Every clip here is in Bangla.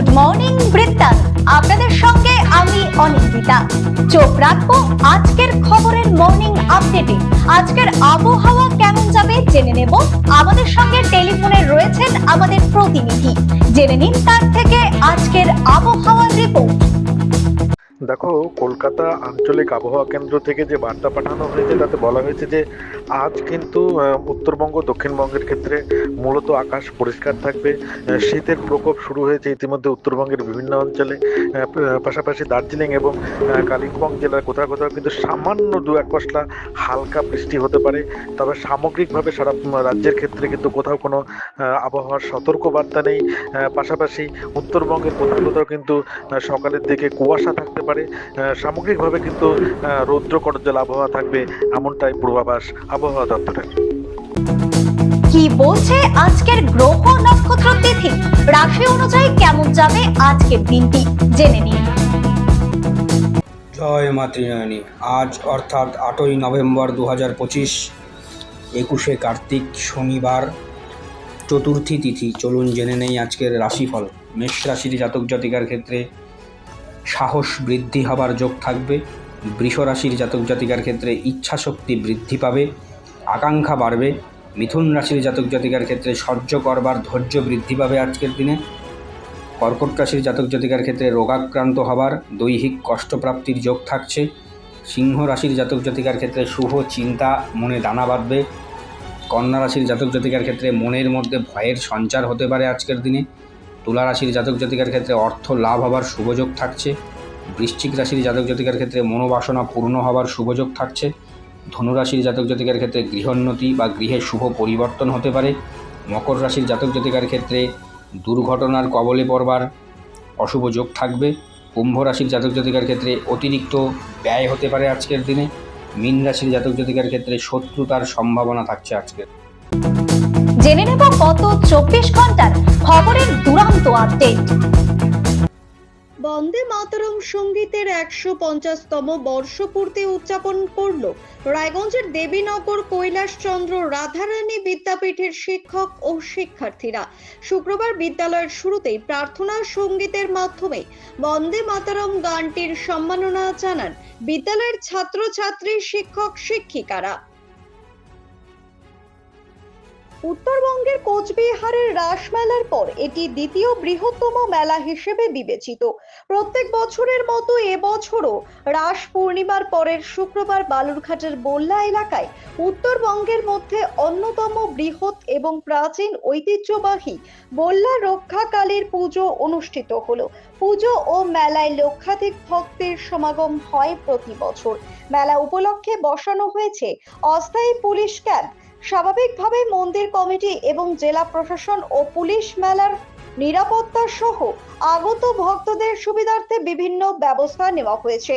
গুড মর্নিং বৃত্তান্ত আপনাদের সঙ্গে আমি অনিন্দিতা। চোখ রাখব আজকের খবরের মর্নিং আপডেটে আজকের আবহাওয়া কেমন যাবে জেনে নেব। আমাদের সঙ্গে টেলিফোনে রয়েছেন আমাদের প্রতিনিধি। জেনে নিন তার থেকে আজকের আবহাওয়ার রিপোর্ট দেখো, কলকাতা আঞ্চলিক আবহাওয়া কেন্দ্র থেকে যে বার্তা পাঠানো হয়েছে, তাতে বলা হয়েছে যে আজ কিন্তু উত্তরবঙ্গ, দক্ষিণবঙ্গের ক্ষেত্রে মূলত আকাশ পরিষ্কার থাকবে। শীতের প্রকোপ শুরু হয়েছে ইতিমধ্যে উত্তরবঙ্গের বিভিন্ন অঞ্চলে। পাশাপাশি দার্জিলিং এবং কালিম্পং জেলার কোথাও কোথাও কিন্তু সামান্য দু এক পশলা হালকা বৃষ্টি হতে পারে। তবে সামগ্রিকভাবে সারা রাজ্যের ক্ষেত্রে কিন্তু কোথাও কোনো আবহাওয়ার সতর্ক বার্তা নেই পাশাপাশি উত্তরবঙ্গের কোথাও কোথাও কিন্তু সকালের দিকে কুয়াশা থাকতে পারে। আহ, সামগ্রিকভাবে কিন্তু রৌদ্র করজ্জ্বল আবহাওয়া থাকবে এমনটাই পূর্বাভাস আবহাওয়া দপ্তরের। কি বলছে আজকের গ্রহ নক্ষত্র তিথি? রাশি অনুযায়ী কেমন যাবে আজকের দিনটি? জেনে নিন। জয় মাতৃনয়নী আজ অর্থাৎ আটই নভেম্বর দু হাজার পঁচিশ একুশে কার্তিক শনিবার চতুর্থী তিথি। চলুন জেনে নেই আজকের রাশিফল। মেষ রাশির জাতক জাতিকার ক্ষেত্রে সাহস বৃদ্ধি হবার যোগ থাকবে। বৃষ রাশির জাতক জাতিকার ক্ষেত্রে ইচ্ছা শক্তি বৃদ্ধি পাবে। আকাঙ্ক্ষা বাড়বে। মিথুন রাশির জাতক জাতিকার ক্ষেত্রে সহ্য করবার ধৈর্য বৃদ্ধি পাবে আজকের দিনে। কর্কট রাশির জাতক জাতিকার ক্ষেত্রে রোগাক্রান্ত হবার দৈহিক কষ্টপ্রাপ্তির যোগ থাকছে। সিংহ রাশির জাতক জাতিকার ক্ষেত্রে শুভ চিন্তা, মনে দানা বাঁধবে। কন্যা রাশির জাতক জাতিকার ক্ষেত্রে মনের মধ্যে ভয়ের সঞ্চার হতে পারে আজকের দিনে। তুলা রাশির জাতক জাতিকার ক্ষেত্রে অর্থ লাভ হবার শুভযোগ থাকছে। বৃশ্চিক রাশির জাতক জাতিকার ক্ষেত্রে মনোবাসনা পূর্ণ হবার শুভযোগ থাকছে। ধনুরাশির জাতক জাতিকার ক্ষেত্রে গৃহোন্নতি বা গৃহে শুভ পরিবর্তন হতে পারে। মকর রাশির জাতক জাতিকার ক্ষেত্রে দুর্ঘটনার কবলে পড়বার অশুভ যোগ থাকবে। কুম্ভ রাশির জাতক জাতিকার ক্ষেত্রে অতিরিক্ত ব্যয় হতে পারে আজকের দিনে। মীন রাশির জাতক জাতিকার ক্ষেত্রে শত্রুতার সম্ভাবনা থাকছে আজকের। জেনে নেব গত চব্বিশ ঘণ্টার খবরের দুরান্ত আপডেট। বন্দে মাতরম সঙ্গীতের একশো পঞ্চাশতম বর্ষপূর্তি উদযাপন করল রায়গঞ্জের দেবীনগর কৈলাসচন্দ্র রাধারানী বিদ্যাপীঠের শিক্ষক ও শিক্ষার্থীরা। শুক্রবার বিদ্যালয়ের শুরুতেই প্রার্থনা সঙ্গীতের মাধ্যমে বন্দে মাতরম গানটির সম্মাননা জানান বিদ্যালয়ের ছাত্রছাত্রী, শিক্ষক, শিক্ষিকারা। উত্তরবঙ্গের কোচবিহারের রাসমেলার পর এটি দ্বিতীয় বৃহত্তম মেলা হিসেবে বিবেচিত। প্রত্যেক বছরের মতো এবছরও রাস পূর্ণিমার পরের শুক্রবার বালুরঘাটের বল্লা এলাকায় উত্তরবঙ্গের মধ্যে অন্যতম বৃহৎ এবং প্রাচীন ঐতিহ্যবাহী বল্লা রক্ষাকালীর পুজো অনুষ্ঠিত হলো। পুজো ও মেলায় লক্ষাধিক ভক্তের সমাগম হয় প্রতি বছর। মেলা উপলক্ষে বসানো হয়েছে অস্থায়ী পুলিশ ক্যাম্প স্বাভাবিকভাবে মন্দির কমিটি এবং জেলা প্রশাসন ও পুলিশ মেলার নিরাপত্তা সহ আগত ভক্তদের সুবিধার্থে বিভিন্ন ব্যবস্থা নেওয়া হয়েছে।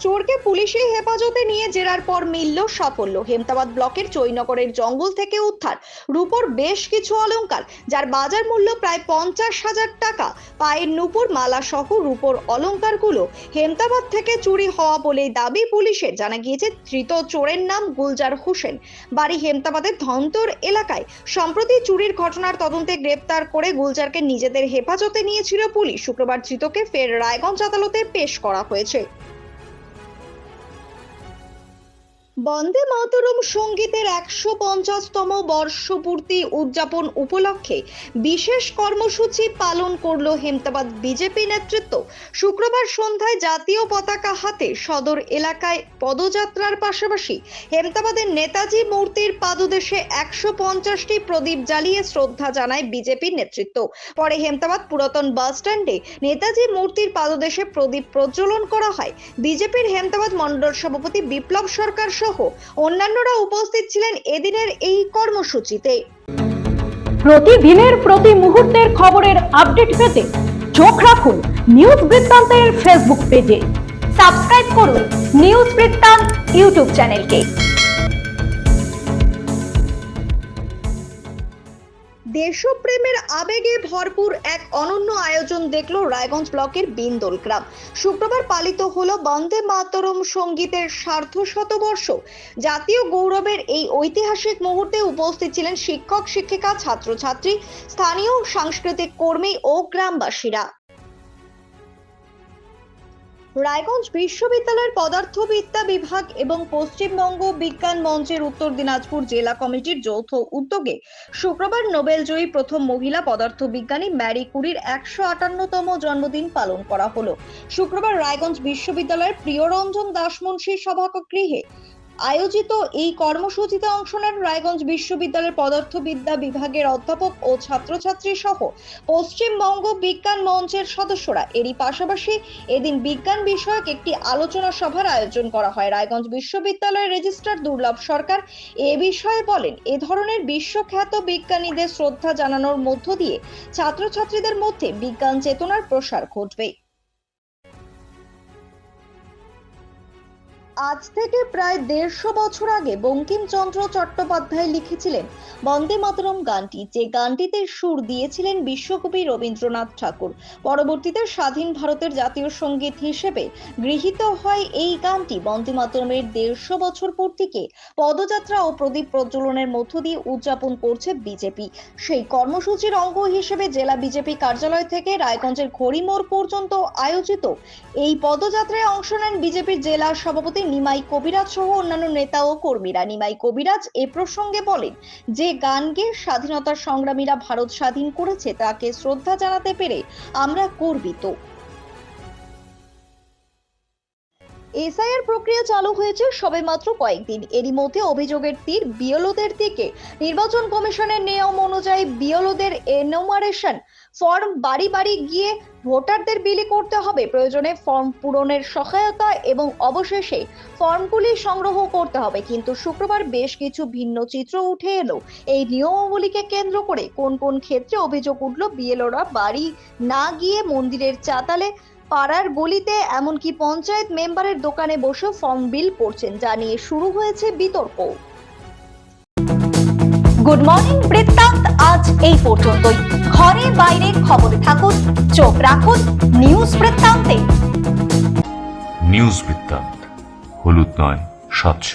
চোরকে পুলিশি হেফাজতে নিয়ে জেরার পর মিলল সাফল্য। হেমতাবাদ ব্লকের চৈনগরের জঙ্গল থেকে উদ্ধার। রূপর বেশ কিছু অলংকার, যার বাজার মূল্য প্রায় পঞ্চাশ হাজার টাকা। পায়ের নুপুর, মালা সহ রূপর অলংকারগুলো হেমতাবাদ থেকে চুরি হওয়া বলেই দাবি পুলিশের। জানা গিয়েছে, ধৃত চোরের নাম গুলজার হোসেন। বাড়ি হেমতাবাদের ধন্তর এলাকায়। সম্প্রতি চুরির ঘটনার তদন্তে গ্রেপ্তার করে গুলজারকে নিজেদের হেফাজতে নিয়েছিল পুলিশ। শুক্রবার ধৃতকে ফের রায়গঞ্জ আদালতে পেশ করা হয়েছে। বন্দে মাতরম সঙ্গীতের একশো পঞ্চাশতম বর্ষপূর্তি উদযাপন উপলক্ষে বিশেষ কর্মসূচি পালন করল হেমতাবাদ বিজেপি নেতৃত্ব। শুক্রবার সন্ধ্যায় জাতীয় পতাকা হাতে সদর এলাকায় পদযাত্রার পাশাপাশি হেমতাবাদের নেতাজি মূর্তির পাদদেশে একশো পঞ্চাশটি প্রদীপ জ্বালিয়ে শ্রদ্ধা জানায় বিজেপির নেতৃত্ব। পরে হেমতাবাদ পুরাতন বাস স্ট্যান্ডে নেতাজি মূর্তির পাদদেশে প্রদীপ প্রজ্বলন করা হয়। বিজেপির হেমতাবাদ মণ্ডল সভাপতি বিপ্লব সরকার সহ অন্যান্যরা উপস্থিত ছিলেন এদিনের এই কর্মসূচিতে। প্রতিদিনের প্রতি মুহূর্তের খবরের আপডেট পেতে চোখ রাখুন নিউজ বৃত্তান্তের ফেসবুক পেজে। সাবস্ক্রাইব করুন নিউজ বৃত্তান্ত ইউটিউব চ্যানেলকে। দেশপ্রেমের আবেগে ভরপুর এক অনন্য আয়োজন দেখল রায়গঞ্জ ব্লকের বিন্দল গ্রাম। শুক্রবার পালিত হলো বন্দে মাতরম সঙ্গীতের সার্ধ শতবর্ষ জাতীয় গৌরবের এই ঐতিহাসিক মুহূর্তে উপস্থিত ছিলেন শিক্ষক, শিক্ষিকা, ছাত্রছাত্রী, স্থানীয় সাংস্কৃতিক কর্মী ও গ্রামবাসীরা। রায়গঞ্জ বিশ্ববিদ্যালয়ের পদার্থবিদ্যা বিভাগ এবং পশ্চিমবঙ্গ বিজ্ঞান মঞ্চের উত্তর দিনাজপুর জেলা কমিটির যৌথ উদ্যোগে শুক্রবার নোবেলজয়ী প্রথম মহিলা পদার্থবিজ্ঞানী ম্যারি কুরির একশো আটান্নতম জন্মদিন পালন করা হলো। শুক্রবার রায়গঞ্জ বিশ্ববিদ্যালয়ের প্রিয়রঞ্জন দাসমুন্সির সভাকগৃহে আয়োজিত এই কর্মসূচিতে অংশ নেন রায়গঞ্জ বিশ্ববিদ্যালয়ের পদার্থবিদ্যা বিভাগের অধ্যাপক ও ছাত্রছাত্রী সহ পশ্চিমবঙ্গ বিজ্ঞান মঞ্চের সদস্যরা। এরই পাশাপাশি এদিন বিজ্ঞান বিষয়ক একটি আলোচনা সভার আয়োজন করা হয়। রায়গঞ্জ বিশ্ববিদ্যালয়ের রেজিস্ট্রার দুর্লভ সরকার এ বিষয়ে বলেন, এ ধরনের বিশ্বখ্যাত বিজ্ঞানীদের শ্রদ্ধা জানানোর মধ্য দিয়ে ছাত্রছাত্রীদের মধ্যে বিজ্ঞান চেতনার প্রসার ঘটবে। আজ থেকে প্রায় দেড়শো বছর আগে বঙ্কিমচন্দ্র চট্টোপাধ্যায় লিখেছিলেন, বন্দে মাতরম গানটি, যে গানটিতে সুর দিয়েছিলেন বিশ্বকবি রবীন্দ্রনাথ ঠাকুর। পরবর্তীতে স্বাধীন ভারতের জাতীয় সংগীত হিসেবে গৃহীত হয় এই গানটি। বন্দে মাতরমের দেড়শো বছর পূর্তিকে পদযাত্রা ও প্রদীপ প্রজ্বলনের মধ্য দিয়ে উদযাপন করছে বিজেপি। সেই কর্মসূচির অঙ্গ হিসেবে জেলা বিজেপি কার্যালয় থেকে রায়গঞ্জের ঘড়িমোড় পর্যন্ত আয়োজিত এই পদযাত্রায় অংশ নেন বিজেপির জেলা সভাপতি নিমাই কবিরাজ সহ অন্যান্য নেতা ও কর্মীরা। নিমাই কবিরাজ এ প্রসঙ্গে বলেন, যে গান গেয়ে স্বাধীনতার সংগ্রামীরা ভারত স্বাধীন করেছে তাকে শ্রদ্ধা জানাতে পেরে আমরা গর্বিত। এসআইআর প্রক্রিয়া চালু হয়েছে সবেমাত্র কয়েকদিন। এরই মধ্যে অভিযোগের তীর বিএলওদের দিকে। নির্বাচন কমিশনের নিয়ম অনুযায়ী বিএলওদের এনোমারেশন ফর্ম বাড়ি বাড়ি গিয়ে ভোটারদের বিলি করতে হবে। প্রয়োজনে ফর্ম পূরণের সহায়তা এবং অবশেষে ফর্মগুলি সংগ্রহ করতে হবে। কিন্তু শুক্রবার বেশ কিছু ভিন্ন চিত্র উঠে এলো। এই নিয়মাবলীকে কেন্দ্র করে কোন কোন ক্ষেত্রে অভিযোগ উঠল বিএলওরা বাড়ি না গিয়ে মন্দিরের চাতালে পাড়ার গলিতে এমনকি পঞ্চায়েত মেম্বারের দোকানে বসে ফর্ম বিল করছেন যা নিয়ে শুরু হয়েছে বিতর্ক। গুড মর্নিং বৃত্তান্ত। আজ এই পর্যন্তই। ঘরে বাইরে খবরে থাকুন চোখ রাখুন নিউজ বৃত্তান্তে। নিউজ বৃত্তান্ত হলুদ নয় স্বচ্ছ